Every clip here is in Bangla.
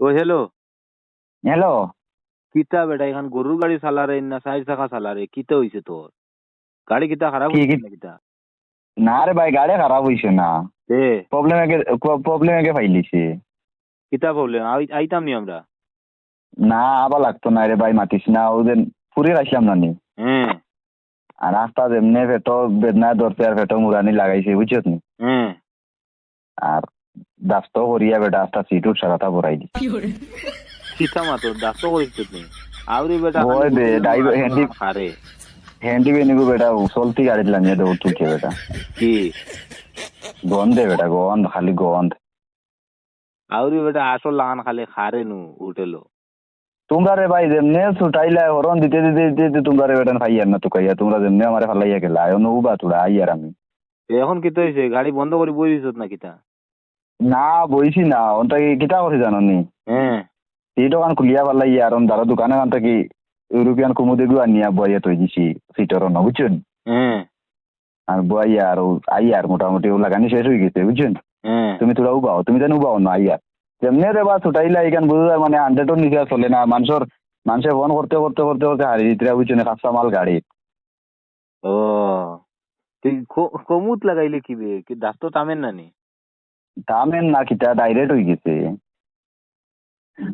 ও হ্যালো হ্যালো কিতা বেটা এখন গরুর গাড়ি চালারে না চার চাকা চালারে কিতা হইছে তোর গাড়ি কিতা খারাপ হইছে না কিতা? না রে ভাই গাড়ি খারাপ হইছে না। এ প্রবলেম একে প্রবলেম একে ফাইলিছে। কিতা প্রবলেম আইতাম নি আমরা? না আবার লাগতো না রে ভাই মাতিস না। ওদের ফুরিয়ে আসলাম না নি? হ্যাঁ আর রাস্তা যেমনি পেটো বেদনা ধরছে আর পেটো মুরানি লাগাইছে বুঝছত নি? হ্যাঁ আর দাস্ত করিয়া বেটা আস্তা সিট উঠ সারাটা ভরাই দি কিতা মাতো আউরি বেটা ওই বে, driver handy- আরে হ্যান্ডি বেনিগু বেটা চলতি গাড়ি দিলাম নিয়ে দৌড় তুলছে বেটা। কি? গন্ধে বেটা গন্ধ খালি গন্ধ। আউরি বেটা আসল লাগান খালি খারে নু হোটেলো তোমরা রে ভাই যেমনি ছুটাইলা হরন দিতে দিতে দিতে দিতে তোমরা রে ফাইয়ার না তো কাইয়া তোমরা যেমনি আমারে ফালাইয়া গেলা এখন উবা তোরা আইয়ার আমি। এখন কিতা হইছে? গাড়ি বন্ধ করে বই দিছত না কিতা না বইছি না। অন্ত কিতা করছি জানো নি হ্যাঁ। এই দোকান খুলিয়া পারলাই আর দারা দোকানে কান থাকি ইউরোপিয়ান কুমুদে গু আনিয়া বইয়া তৈ দিছি সিটর ন বুঝছেন হ্যাঁ। আর বইয়া আর আইয়ার মোটামুটি লাগানি শেষ হয়ে গেছে বুঝছেন হ্যাঁ। তুমি তোরা উবাও তুমি জানো উবাও না আইয়ার যেমনি রে বা ছুটাইলা এখান বুঝা মানে হান্ড্রেডর নিচে চলে না মানুষের মানুষে ফোন করতে করতে করতে করতে হারি দিতে বুঝছেন কাঁচা মাল গাড়ি ও তুই কমুত লাগাইলে কি বে কি দাস তো তামেন না নি? দামের না ডাইরেক্ট হয়ে গেছে।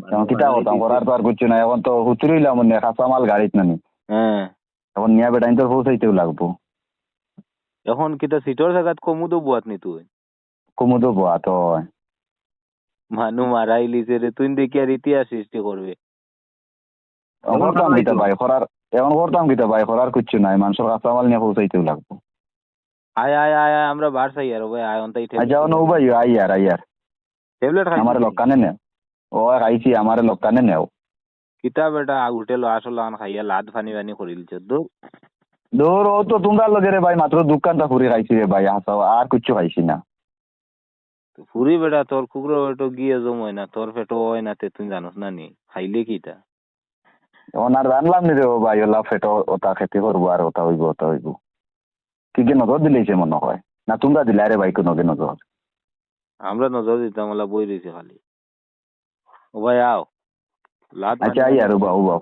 এখন কিতা করতাম করার তো আর কিছু না এখন তো হুতুরইলাম মনে কাঁচা মাল গাড়িত নানি। হ্যাঁ। এখন নিয়া বেটাইন পৌঁছাইতেও লাগবো। এখন কিতা সিটর জায়গাত বুয়াত নি তুই? কুমুদও বয়া তো মানু মারাই লিছে রে তুই দেখি আর ইতিহাস সৃষ্টি করবে এখন করতাম কিতা ভাই করার এখন করতাম কিতা ভাই করার কিচ্ছু নাই। মানুষের কাঁচা মাল নিয়ে পৌঁছাইতেও লাগবো। আয় আয় আয় আয় আমরা বার চাই আর ভাই আয় অন্তাই আচ্ছা ও নৌ ভাই আই আর আই আর। ট্যাবলেট খাই আমার লক্কানে নেও ও খাইছি আমার লক্কানে নেও কিতা বেটা হোটেল আসল খাইয়া লাদ ফানি ফানি করিলছে দূর। দূর ও তো তোমরা লগে রে ভাই মাত্র দোকানটা ফুরি খাইছি রে ভাই হাসাও আর কিচ্ছু খাইছি না। ফুরি বেটা তোর কুকুর পেটো গিয়ে জম হয় না তোর পেটো হয় না তে তুই জানোস না নি খাইলে কিটা আর জানলাম নি রে ভাই ওলা ফেটো ওটা খেতে করব আর ওটা হইব ওটা হইব। কি কি নজর দিলেছে মনে হয় না তোমরা দিলে আরে ভাই কোনো নজর আমরা নজর দিতাম ওলা বই রয়েছে খালি। ও ভাই আও। আচ্ছা আই আর বাবু উবাও